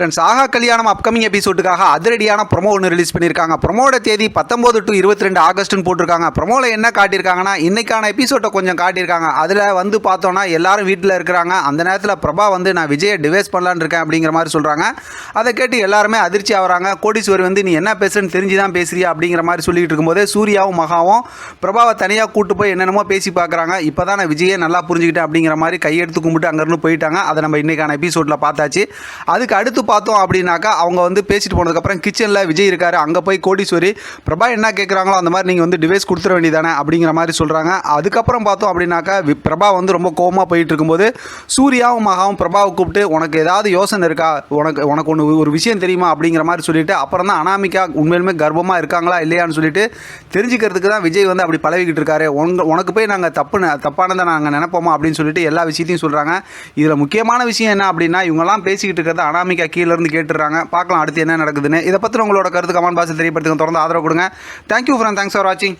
Friends ஆகா கல்யாணம் upcoming எபிசோடுக்காக அதிரடியான ப்ரொமோ ஒன்று ரிலீஸ் பண்ணியிருக்காங்க. ப்ரொமோட தேதி பத்தொம்போது டு இருபத்தி ரெண்டு ஆகஸ்ட்னு போட்டிருக்காங்க. ப்ரொமோவில் என்ன காட்டியிருக்காங்கன்னா இன்னைக்கான எபிசோட்டை கொஞ்சம் காட்டியிருக்காங்க. அதில் வந்து பார்த்தோன்னா எல்லாரும் வீட்டில் இருக்கிறாங்க. அந்த நேரத்தில் பிரபா வந்து நான் விஜயை டிவைஸ் பண்ணலான்னு இருக்கேன் அப்படிங்கிற மாதிரி சொல்கிறாங்க அதை கேட்டு எல்லாருமே அதிர்ச்சி ஆகிறாங்க. கோடீஸ்வரி வந்து நீ என்ன பேசுறேன்னு தெரிஞ்சு தான் பேசுறியா? அப்படிங்கிற மாதிரி சொல்லிட்டு இருக்கும்போது சூர்யாவும் மகாவும் பிரபாவை தனியாக கூட்டு போய் என்னென்னமோ பேசி பார்க்குறாங்க. இப்போ தான் நான் விஜயை நல்லா புரிஞ்சுக்கிட்டேன் அப்படிங்கிற மாதிரி கையெடுத்து கும்பிட்டு அங்கேருந்து போயிட்டாங்க. அதை நம்ம இன்னைக்கான எபிசோடில் பார்த்தாச்சு. அதுக்கு அடுத்து பார்த்தோம் அப்படின்னாக்கா அவங்க வந்து பேசிட்டு போனதுக்கப்புறம் கிச்சனில் விஜய் இருக்காரு. அங்கே போய் கோடீஸ்வரி பிரபா என்ன கேட்குறாங்களோ அந்த மாதிரி நீங்கள் வந்து டிவைஸ் கொடுத்துட வேண்டியதானே அப்படிங்கிற மாதிரி சொல்கிறாங்க அதுக்கப்புறம் பார்த்தோம் அப்படின்னாக்கா வி- பிரபா வந்து ரொம்ப கோவமா போயிட்டு இருக்கும்போது சூர்யாவும் மகாவும் பிரபாவை கூப்பிட்டு உனக்கு ஏதாவது யோசனை இருக்கா? உனக்கு உனக்கு ஒன்று ஒரு விஷயம் தெரியுமா? அப்படிங்கிற மாதிரி சொல்லிட்டு அப்புறம் தான் அனாமிகா உண்மையிலுமே கர்ப்பமாக இருக்காங்களா இல்லையான்னு சொல்லிட்டு தெரிஞ்சுக்கிறதுக்கு தான் விஜய் வந்து அப்படி பழகிக்கிட்டு இருக்காரு. உங்க உனக்கு போய் நாங்கள் தப்பு தப்பானதை நாங்கள் நினைப்போமா? அப்படின்னு சொல்லிட்டு எல்லா விஷயத்தையும் சொல்கிறாங்க இதில் முக்கியமான விஷயம் என்ன அப்படின்னா இவங்கெல்லாம் பேசிக்கிட்டு இருக்கிறத அனாமிகா கீழேருந்து கேட்டுறாங்க பார்க்கலாம் அடுத்து என்ன நடக்குதுன்னு. இதை பற்றி உங்களோட கருத்து கமெண்ட் பாக்ஸில் தெரியப்படுத்துங்க தொடர்ந்து ஆதரவு கொடுங்க. தேங்க்யூ ஃப்ரெண்ட் தேங்க்ஸ் ஃபார் வாட்சிங்